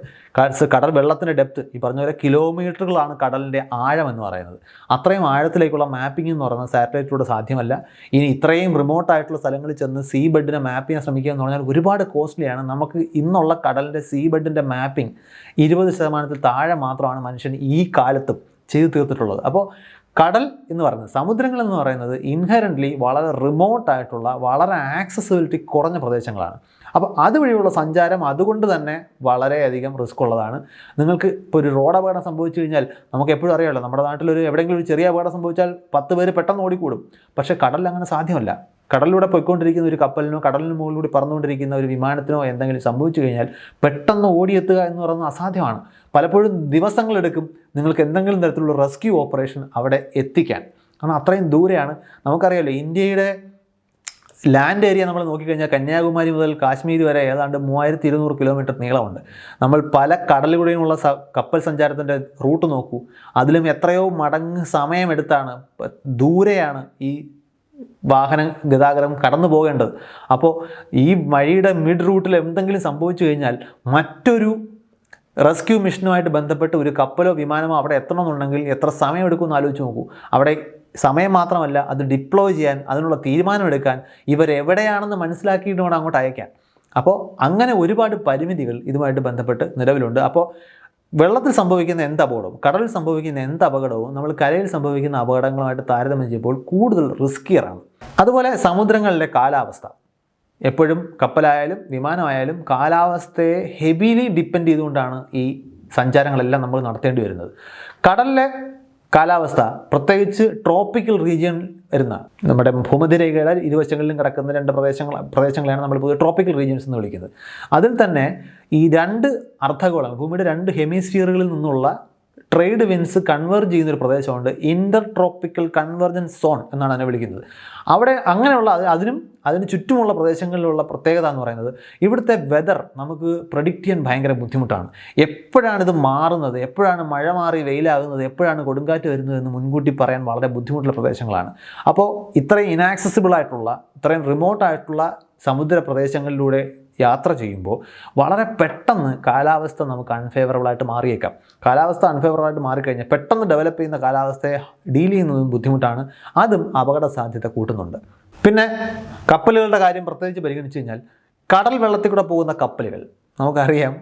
കടൽ വെള്ളത്തിന്റെ ഡെപ്ത് ഈ പറഞ്ഞ പോലെ കിലോമീറ്ററുകളാണ് കടലിന്റെ ആഴം എന്ന് പറയുന്നത്. അത്രയും ആഴത്തിലേക്കുള്ള മാപ്പിംഗ് എന്ന് പറയുന്നത് സാറ്റലൈറ്റിലൂടെ സാധ്യമല്ല. ഇനി ഇത്രയും റിമോട്ടായിട്ടുള്ള സ്ഥലങ്ങളിൽ ചെന്ന് സീ ബെഡിനെ മാപ്പ് ചെയ്യാൻ ശ്രമിക്കുക എന്ന് പറഞ്ഞാൽ ഒരുപാട് കോസ്റ്റ്ലിയാണ് നമുക്ക് ഇന്നുള്ള കടലിന്റെ സീ ബെഡിന്റെ മാപ്പിംഗ് ഇരുപത് ശതമാനത്തിൽ താഴെ മാത്രമാണ് മനുഷ്യൻ ഈ കാലത്തും ചെയ്തു തീർത്തിട്ടുള്ളത്. അപ്പോൾ കടൽ എന്ന് പറയുന്നത് സമുദ്രങ്ങൾ എന്ന് പറയുന്നത് ഇൻഹറന്റ്ലി വളരെ റിമോട്ടായിട്ടുള്ള വളരെ ആക്സസിബിലിറ്റി കുറഞ്ഞ പ്രദേശങ്ങളാണ്. അപ്പോൾ അതുവഴിയുള്ള സഞ്ചാരം അതുകൊണ്ട് തന്നെ വളരെയധികം റിസ്ക് ഉള്ളതാണ്. നിങ്ങൾക്ക് ഇപ്പോൾ ഒരു റോഡ് അപകടം സംഭവിച്ചു കഴിഞ്ഞാൽ നമുക്ക് എപ്പോഴും അറിയാമല്ലോ നമ്മുടെ നാട്ടിലൊരു എവിടെയെങ്കിലും ഒരു ചെറിയ അപകടം സംഭവിച്ചാൽ പത്ത് പേര് പെട്ടെന്ന് ഓടിക്കൂടും. പക്ഷേ കടലിൽ അങ്ങനെ സാധ്യമല്ല. കടലിലൂടെ പോയിക്കൊണ്ടിരിക്കുന്ന ഒരു കപ്പലിനോ കടലിന് മുകളിലൂടെ പറന്നുകൊണ്ടിരിക്കുന്ന ഒരു വിമാനത്തിനോ എന്തെങ്കിലും സംഭവിച്ചു കഴിഞ്ഞാൽ പെട്ടെന്ന് ഓടിയെത്തുക എന്ന് പറയുന്നത് അസാധ്യമാണ്. പലപ്പോഴും ദിവസങ്ങളെടുക്കും നിങ്ങൾക്ക് എന്തെങ്കിലും തരത്തിലുള്ള റെസ്ക്യൂ ഓപ്പറേഷൻ അവിടെ എത്തിക്കാൻ. കാരണം അത്രയും ദൂരെയാണ്. നമുക്കറിയാമല്ലോ ഇന്ത്യയുടെ ലാൻഡ് ഏരിയ നമ്മൾ നോക്കിക്കഴിഞ്ഞാൽ കന്യാകുമാരി മുതൽ കാശ്മീർ വരെ ഏതാണ്ട് മൂവായിരത്തി ഇരുന്നൂറ് കിലോമീറ്റർ നീളമുണ്ട്. നമ്മൾ പല കടലുകൂടെയുമുള്ള കപ്പൽ സഞ്ചാരത്തിന്റെ റൂട്ട് നോക്കൂ. അതിലും എത്രയോ മടങ്ങ് സമയമെടുത്താണ് ദൂരെയാണ് ഈ വാഹന ഗതാഗതം കടന്നു പോകേണ്ടത്. അപ്പോൾ ഈ വഴിയുടെ മിഡ് റൂട്ടിൽ എന്തെങ്കിലും സംഭവിച്ചു കഴിഞ്ഞാൽ മറ്റൊരു റെസ്ക്യൂ മിഷനുമായിട്ട് ബന്ധപ്പെട്ട് ഒരു കപ്പലോ വിമാനമോ അവിടെ എത്തണമെന്നുണ്ടെങ്കിൽ എത്ര സമയം എടുക്കുമെന്ന് ആലോചിച്ച് നോക്കൂ. അവിടെ സമയം മാത്രമല്ല അത് ഡിപ്ലോയ് ചെയ്യാൻ അതിനുള്ള തീരുമാനമെടുക്കാൻ ഇവരെവിടെയാണെന്ന് മനസ്സിലാക്കിയിട്ട് വേണം അങ്ങോട്ട് അയക്കാൻ അപ്പോൾ അങ്ങനെ ഒരുപാട് പരിമിതികൾ ഇതുമായിട്ട് ബന്ധപ്പെട്ട് നിലവിലുണ്ട്. അപ്പോൾ വെള്ളത്തിൽ സംഭവിക്കുന്ന എന്ത് അപകടവും കടലിൽ സംഭവിക്കുന്ന എന്ത് അപകടവും നമ്മൾ കരയിൽ സംഭവിക്കുന്ന അപകടങ്ങളുമായിട്ട് താരതമ്യം ചെയ്യുമ്പോൾ കൂടുതൽ റിസ്കിയറാണ് അതുപോലെ സമുദ്രങ്ങളിലെ കാലാവസ്ഥ. എപ്പോഴും കപ്പലായാലും വിമാനമായാലും കാലാവസ്ഥയെ ഹെവിലി ഡിപ്പെൻഡ് ചെയ്തുകൊണ്ടാണ് ഈ സഞ്ചാരങ്ങളെല്ലാം നമ്മൾ നടത്തേണ്ടി വരുന്നത്. കടലിലെ കാലാവസ്ഥ പ്രത്യേകിച്ച് ട്രോപ്പിക്കൽ റീജിയൻ വരുന്ന. നമ്മുടെ ഭൂമധ്യരേഖയുടെ ഇരുവശങ്ങളിലും കിടക്കുന്ന രണ്ട് പ്രദേശങ്ങൾ പ്രദേശങ്ങളെയാണ് നമ്മൾ പൊതുവെ ട്രോപ്പിക്കൽ റീജിയൻസ് എന്ന് വിളിക്കുന്നത്. അതിൽ തന്നെ ഈ രണ്ട് അർദ്ധഗോളം ഭൂമിയുടെ രണ്ട് ഹെമിസ്ഫിയറുകളിൽ നിന്നുള്ള ട്രേഡ് വിൻസ് കൺവേർജ് ചെയ്യുന്ന ഒരു പ്രദേശമുണ്ട്. ഇന്റർ ട്രോപ്പിക്കൽ കൺവെർജൻസ് സോൺ എന്നാണ് അതിനെ വിളിക്കുന്നത്. അവിടെ അങ്ങനെയുള്ള അത് അതിനും അതിന് ചുറ്റുമുള്ള പ്രദേശങ്ങളിലുള്ള പ്രത്യേകത എന്ന് പറയുന്നത് ഇവിടുത്തെ വെതർ നമുക്ക് പ്രഡിക്റ്റ് ചെയ്യാൻ ഭയങ്കര ബുദ്ധിമുട്ടാണ്. എപ്പോഴാണ് ഇത് മാറുന്നത്? എപ്പോഴാണ് മഴ മാറി വെയിലാകുന്നത്? എപ്പോഴാണ് കൊടുങ്കാറ്റ് വരുന്നത് എന്ന് മുൻകൂട്ടി പറയാൻ വളരെ ബുദ്ധിമുട്ടുള്ള പ്രദേശങ്ങളാണ്. അപ്പോൾ ഇത്രയും ഇനാക്സസിബിൾ ആയിട്ടുള്ള ഇത്രയും റിമോട്ട് ആയിട്ടുള്ള സമുദ്ര പ്രദേശങ്ങളിലൂടെ യാത്ര ചെയ്യുമ്പോൾ വളരെ പെട്ടെന്ന് കാലാവസ്ഥ നമുക്ക് അൺഫേവറബിളായിട്ട് മാറിയേക്കാം. കാലാവസ്ഥ അൺഫേവറബിളായിട്ട് മാറിക്കഴിഞ്ഞാൽ പെട്ടെന്ന് ഡെവലപ്പ് ചെയ്യുന്ന കാലാവസ്ഥയെ ഡീൽ ചെയ്യുന്നതും ബുദ്ധിമുട്ടാണ്. അതും അപകട സാധ്യത കൂട്ടുന്നുണ്ട്. പിന്നെ കപ്പലുകളുടെ കാര്യം പ്രത്യേകിച്ച് പരിഗണിച്ച് കഴിഞ്ഞാൽ കടൽ വെള്ളത്തിൽ കൂടെ പോകുന്ന കപ്പലുകൾ നമുക്കറിയാം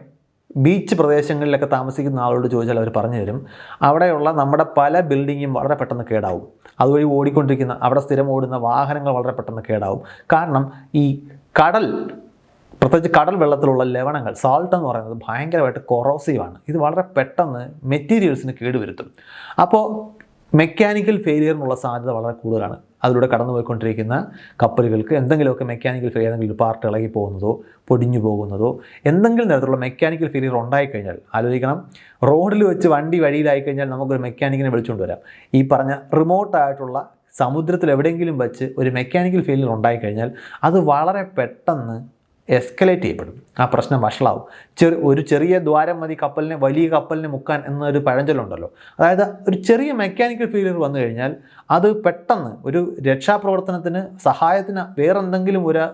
ബീച്ച് പ്രദേശങ്ങളിലൊക്കെ താമസിക്കുന്ന ആളോട് ചോദിച്ചാൽ അവർ പറഞ്ഞു തരും അവിടെയുള്ള നമ്മുടെ പല ബിൽഡിങ്ങും വളരെ പെട്ടെന്ന് കേടാവും. അതുവഴി ഓടിക്കൊണ്ടിരിക്കുന്ന അവിടെ സ്ഥിരം ഓടുന്ന വാഹനങ്ങൾ വളരെ പെട്ടെന്ന് കേടാവും. കാരണം ഈ കടൽ പ്രത്യേകിച്ച് കടൽ വെള്ളത്തിലുള്ള ലവണങ്ങൾ സാൾട്ട് എന്ന് പറയുന്നത് ഭയങ്കരമായിട്ട് കൊറോസീവാണ് ഇത് വളരെ പെട്ടെന്ന് മെറ്റീരിയൽസിന് കേടുവരുത്തും. അപ്പോൾ മെക്കാനിക്കൽ ഫെയിലിയറിനുള്ള സാധ്യത വളരെ കൂടുതലാണ്. അതിലൂടെ കടന്നു പോയിക്കൊണ്ടിരിക്കുന്ന കപ്പലുകൾക്ക് എന്തെങ്കിലുമൊക്കെ മെക്കാനിക്കൽ ഫെയിലിയർ ഏതെങ്കിലും ഒരു പാർട്ട് ഇളകി പോകുന്നതോ പൊടിഞ്ഞു പോകുന്നതോ എന്തെങ്കിലും തരത്തിലുള്ള മെക്കാനിക്കൽ ഫെയിലിയർ ഉണ്ടായിക്കഴിഞ്ഞാൽ ആലോചിക്കണം റോഡിൽ വെച്ച് വണ്ടി വഴിയിലായി കഴിഞ്ഞാൽ നമുക്കൊരു മെക്കാനിക്കിനെ വിളിച്ചുകൊണ്ട് വരാം. ഈ പറഞ്ഞ റിമോട്ടായിട്ടുള്ള സമുദ്രത്തിൽ എവിടെയെങ്കിലും വെച്ച് ഒരു മെക്കാനിക്കൽ ഫെയിലിയർ ഉണ്ടായിക്കഴിഞ്ഞാൽ അത് വളരെ പെട്ടെന്ന് എസ്കലേറ്റ് ചെയ്യപ്പെടും. ആ പ്രശ്നം വഷളാവും. ചെറു ഒരു ചെറിയ ദ്വാരം മതി കപ്പലിനെ വലിയ കപ്പലിനെ മുക്കാൻ എന്നൊരു പഴഞ്ചൊല്ലുണ്ടല്ലോ. അതായത് ഒരു ചെറിയ മെക്കാനിക്കൽ ഫെയിലിയർ വന്നു കഴിഞ്ഞാൽ അത് പെട്ടെന്ന് ഒരു രക്ഷാപ്രവർത്തനത്തിന് സഹായത്തിന് വേറെന്തെങ്കിലും ഒരു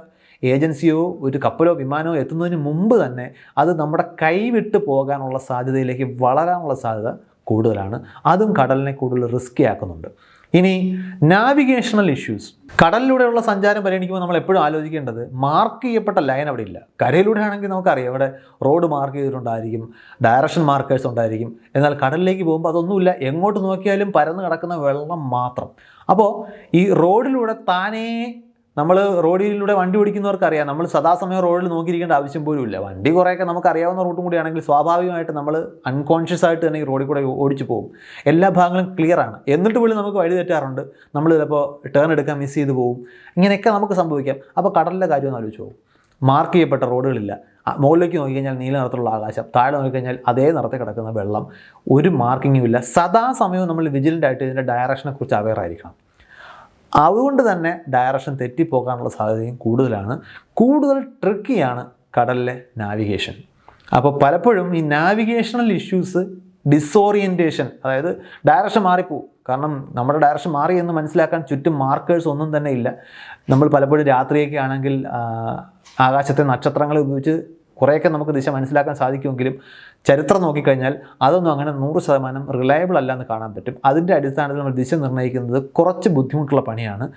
ഏജൻസിയോ ഒരു കപ്പലോ വിമാനമോ എത്തുന്നതിന് മുമ്പ് തന്നെ അത് നമ്മുടെ കൈവിട്ട് പോകാനുള്ള സാധ്യതയിലേക്ക് വളരാനുള്ള സാധ്യത കൂടുതലാണ്. അതും കടലിനെ കൂടുതൽ റിസ്ക്കി ആക്കുന്നുണ്ട്. ഇനി നാവിഗേഷണൽ ഇഷ്യൂസ് കടലിലൂടെയുള്ള സഞ്ചാരം പരിഗണിക്കുമ്പോൾ നമ്മൾ എപ്പോഴും ആലോചിക്കേണ്ടത് മാർക്ക് ചെയ്യപ്പെട്ട ലൈൻ അവിടെ ഇല്ല. കരയിലൂടെ ആണെങ്കിൽ നമുക്കറിയാം അവിടെ റോഡ് മാർക്ക് ചെയ്തിട്ടുണ്ടായിരിക്കും ഡയറക്ഷൻ മാർക്കേഴ്സ് ഉണ്ടായിരിക്കും. എന്നാൽ കടലിലേക്ക് പോകുമ്പോൾ അതൊന്നുമില്ല. എങ്ങോട്ട് നോക്കിയാലും പരന്ന് കിടക്കുന്ന വെള്ളം മാത്രം. അപ്പോൾ ഈ റോഡിലൂടെ താനേ നമ്മൾ റോഡിലൂടെ വണ്ടി ഓടിക്കുന്നവർക്ക് അറിയാം നമ്മൾ സദാസമയം റോഡിൽ നോക്കിയിരിക്കേണ്ട ആവശ്യം പോലും ഇല്ല. വണ്ടി കുറേയൊക്കെ നമുക്ക് അറിയാവുന്ന റൂട്ടും കൂടിയാണെങ്കിൽ സ്വാഭാവികമായിട്ട് നമ്മൾ അൺകോൺഷ്യസ് ആയിട്ട് തന്നെ ഈ റോഡിൽ കൂടെ ഓടിച്ചു പോകും. എല്ലാ ഭാഗങ്ങളും ക്ലിയർ ആണ്. എന്നിട്ട് പോലും നമുക്ക് വഴി തെറ്റാറുണ്ട്. നമ്മൾ ചിലപ്പോൾ ടേൺ എടുക്കാൻ മിസ് ചെയ്ത് പോകും. ഇങ്ങനെയൊക്കെ നമുക്ക് സംഭവിക്കാം. അപ്പോൾ കടലിലെ കാര്യം ആലോചിച്ച് പോകും മാർക്ക് ചെയ്യപ്പെട്ട റോഡുകളില്ല. മുകളിലേക്ക് നോക്കിക്കഴിഞ്ഞാൽ നീല നിറത്തിലുള്ള ആകാശം. താഴെ നോക്കിക്കഴിഞ്ഞാൽ അതേ നിറത്തിൽ കിടക്കുന്ന വെള്ളം. ഒരു മാർക്കിങ്ങും ഇല്ല. സദാസമയവും നമ്മൾ വിജിലന്റ് ആയിട്ട് ഇതിന്റെ ഡയറക്ഷനെക്കുറിച്ച് അവെയർ ആയിരിക്കണം. അതുകൊണ്ട് തന്നെ ഡയറക്ഷൻ തെറ്റിപ്പോകാനുള്ള സാധ്യതയും കൂടുതലാണ്. കൂടുതൽ ട്രിക്കിയാണ് കടലിലെ നാവിഗേഷൻ അപ്പോൾ പലപ്പോഴും ഈ നാവിഗേഷണൽ ഇഷ്യൂസ് ഡിസോറിയന്റേഷൻ അതായത് ഡയറക്ഷൻ മാറിപ്പോവും. കാരണം നമ്മുടെ ഡയറക്ഷൻ മാറി എന്ന് മനസ്സിലാക്കാൻ ചുറ്റും മാർക്കേഴ്സ് ഒന്നും തന്നെ ഇല്ല. നമ്മൾ പലപ്പോഴും രാത്രിയൊക്കെ ആണെങ്കിൽ ആകാശത്തെ നക്ഷത്രങ്ങളെ ഉപയോഗിച്ച് കുറേയൊക്കെ നമുക്ക് ദിശ മനസ്സിലാക്കാൻ സാധിക്കുമെങ്കിലും ചരിത്രം നോക്കിക്കഴിഞ്ഞാൽ അതൊന്നും അങ്ങനെ നൂറ് ശതമാനം റിലയബിൾ അല്ല എന്ന് കാണാൻ പറ്റും. അതിന്റെ അടിസ്ഥാനത്തിൽ നമ്മൾ ദിശ നിർണയിക്കുന്നത് കുറച്ച് ബുദ്ധിമുട്ടുള്ള പണിയാണ്.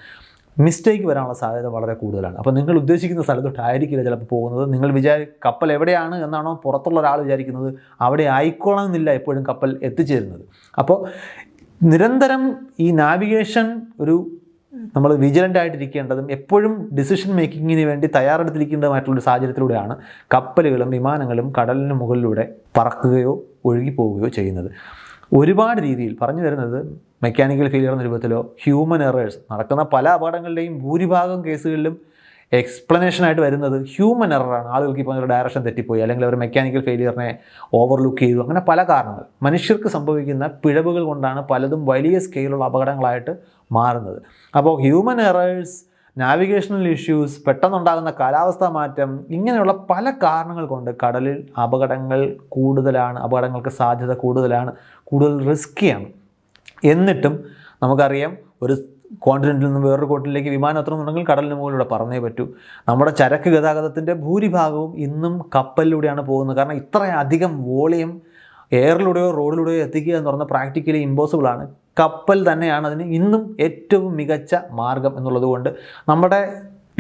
മിസ്റ്റേക്ക് വരാനുള്ള സാധ്യത വളരെ കൂടുതലാണ്. അപ്പോൾ നിങ്ങൾ ഉദ്ദേശിക്കുന്ന സ്ഥലത്തോട്ടായിരിക്കില്ല ചിലപ്പോൾ പോകുന്നത്. നിങ്ങൾ വിചാരി കപ്പൽ എവിടെയാണ് എന്നാണോ പുറത്തുള്ള ഒരാൾ വിചാരിക്കുന്നത്. അവിടെ ആയിക്കോളണമെന്നില്ല എപ്പോഴും കപ്പൽ എത്തിച്ചേരുന്നത്. അപ്പോൾ നിരന്തരം ഈ നാവിഗേഷൻ ഒരു നമ്മൾ വിജിലന്റ് ആയിട്ടിരിക്കേണ്ടതും എപ്പോഴും ഡിസിഷൻ മേക്കിങ്ങിന് വേണ്ടി തയ്യാറെടുത്തിരിക്കേണ്ടതുമായിട്ടുള്ളൊരു സാഹചര്യത്തിലൂടെയാണ് കപ്പലുകളും വിമാനങ്ങളും കടലിന് മുകളിലൂടെ പറക്കുകയോ ഒഴുകി പോവുകയോ ചെയ്യുന്നത്. ഒരുപാട് രീതിയിൽ പറഞ്ഞു വരുന്നത് മെക്കാനിക്കൽ ഫെയിലിയർ എന്ന രൂപത്തിലോ ഹ്യൂമൻ എറേഴ്സ് നടക്കുന്ന പല അപകടങ്ങളുടെയും ഭൂരിഭാഗം കേസുകളിലും എക്സ്പ്ലനേഷനായിട്ട് വരുന്നത് ഹ്യൂമൻ എററാണ് ആളുകൾക്ക് ഇപ്പോൾ ഒരു ഡയറക്ഷൻ തെറ്റിപ്പോയി അല്ലെങ്കിൽ അവർ മെക്കാനിക്കൽ ഫെയിലിയറിനെ ഓവർലുക്ക് ചെയ്തു. അങ്ങനെ പല കാരണങ്ങൾ. മനുഷ്യർക്ക് സംഭവിക്കുന്ന പിഴവുകൾ കൊണ്ടാണ് പലതും വലിയ സ്കെയിലുള്ള അപകടങ്ങളായിട്ട് മാറുന്നത്. അപ്പോൾ ഹ്യൂമൻ എറേഴ്സ് നാവിഗേഷണൽ ഇഷ്യൂസ് പെട്ടെന്നുണ്ടാകുന്ന കാലാവസ്ഥാ മാറ്റം ഇങ്ങനെയുള്ള പല കാരണങ്ങൾ കൊണ്ട് കടലിൽ അപകടങ്ങൾ കൂടുതലാണ് അപകടങ്ങൾക്ക് സാധ്യത കൂടുതലാണ് കൂടുതൽ റിസ്ക്കിയാണ് എന്നിട്ടും നമുക്കറിയാം ഒരു കോണ്ടിനെന്റിൽ നിന്ന് വേറൊരു കോട്ടിലേക്ക് വിമാനം എത്തണമെന്നുണ്ടെങ്കിൽ കടലിന് മുകളിലൂടെ പറഞ്ഞേ പറ്റൂ. നമ്മുടെ ചരക്ക് ഗതാഗതത്തിന്റെ ഭൂരിഭാഗവും ഇന്നും കപ്പലിലൂടെയാണ് പോകുന്നത്. കാരണം ഇത്രയധികം വോളിയം എയറിലൂടെയോ റോഡിലൂടെയോ എത്തിക്കുക എന്ന് പറഞ്ഞാൽ പ്രാക്ടിക്കലി ഇമ്പോസിബിളാണ് കപ്പൽ തന്നെയാണ് അതിന് ഇന്നും ഏറ്റവും മികച്ച മാർഗം എന്നുള്ളത് കൊണ്ട് നമ്മുടെ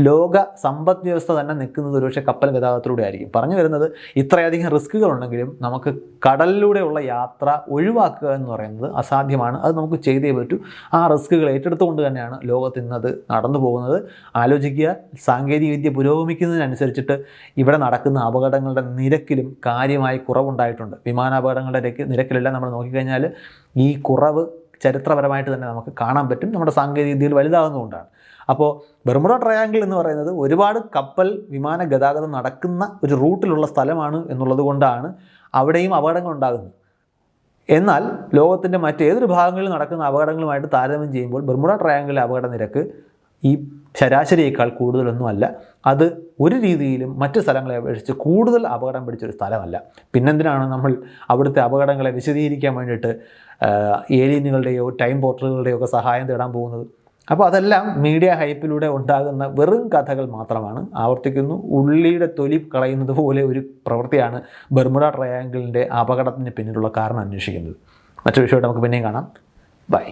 ലോക സമ്പദ് വ്യവസ്ഥ തന്നെ നിൽക്കുന്നത് ഒരുപക്ഷെ കപ്പൽ ഗതാഗതത്തിലൂടെ ആയിരിക്കും. പറഞ്ഞു വരുന്നത് ഇത്രയധികം റിസ്കുകൾ ഉണ്ടെങ്കിലും നമുക്ക് കടലിലൂടെയുള്ള യാത്ര ഒഴിവാക്കുക എന്ന് പറയുന്നത് അസാധ്യമാണ്. അത് നമുക്ക് ചെയ്തേ പറ്റൂ. ആ റിസ്കുകൾ ഏറ്റെടുത്തുകൊണ്ട് തന്നെയാണ് ലോകത്ത് ഇന്നത് നടന്നു പോകുന്നത്. ആലോചിക്കുക. സാങ്കേതികവിദ്യ പുരോഗമിക്കുന്നതിനനുസരിച്ചിട്ട് ഇവിടെ നടക്കുന്ന അപകടങ്ങളുടെ നിരക്കിലും കാര്യമായി കുറവുണ്ടായിട്ടുണ്ട്. വിമാനാപകടങ്ങളുടെ നിരക്ക് നിരക്കിലെല്ലാം നമ്മൾ നോക്കിക്കഴിഞ്ഞാൽ ഈ കുറവ് ചരിത്രപരമായിട്ട് തന്നെ നമുക്ക് കാണാൻ പറ്റും. നമ്മുടെ സാങ്കേതികവിദ്യയിൽ വലുതാകുന്നതുകൊണ്ടാണ്. അപ്പോൾ ബെർമുഡ ട്രയാങ്കിൾ എന്ന് പറയുന്നത് ഒരുപാട് കപ്പൽ വിമാന ഗതാഗതം നടക്കുന്ന ഒരു റൂട്ടിലുള്ള സ്ഥലമാണ് എന്നുള്ളത് കൊണ്ടാണ് അവിടെയും അപകടങ്ങൾ ഉണ്ടാകുന്നത്. എന്നാൽ ലോകത്തിന്റെ മറ്റേതൊരു ഭാഗങ്ങളിൽ നടക്കുന്ന അപകടങ്ങളുമായിട്ട് താരതമ്യം ചെയ്യുമ്പോൾ ബെർമുഡ ട്രയാങ്കിളിലെ അപകട നിരക്ക് ഈ ശരാശരിയേക്കാൾ കൂടുതലൊന്നുമല്ല അത് ഒരു രീതിയിലും മറ്റ് സ്ഥലങ്ങളെ അപേക്ഷിച്ച് കൂടുതൽ അപകടം പിടിച്ചൊരു സ്ഥലമല്ല. പിന്നെന്തിനാണ് നമ്മൾ അവിടുത്തെ അപകടങ്ങളെ വിശദീകരിക്കാൻ വേണ്ടിയിട്ട് ഏലിയനുകളുടെയോ ടൈം പോർട്ടലുകളുടെയോ ഒക്കെ സഹായം തേടാൻ പോകുന്നത്? അപ്പോൾ അതെല്ലാം മീഡിയ ഹൈപ്പിലൂടെ ഉണ്ടാകുന്ന വെറും കഥകൾ മാത്രമാണ്. ആവർത്തിക്കുന്നു ഉള്ളിയുടെ തൊലി കളയുന്നത് പോലെ ഒരു പ്രവൃത്തിയാണ് ബർമുഡ ട്രയാങ്കിളിന്റെ അപകടത്തിന് പിന്നിലുള്ള കാരണം അന്വേഷിക്കുന്നത്. മറ്റൊരു വിഷയമായിട്ട് നമുക്ക് പിന്നെയും കാണാം. ബൈ.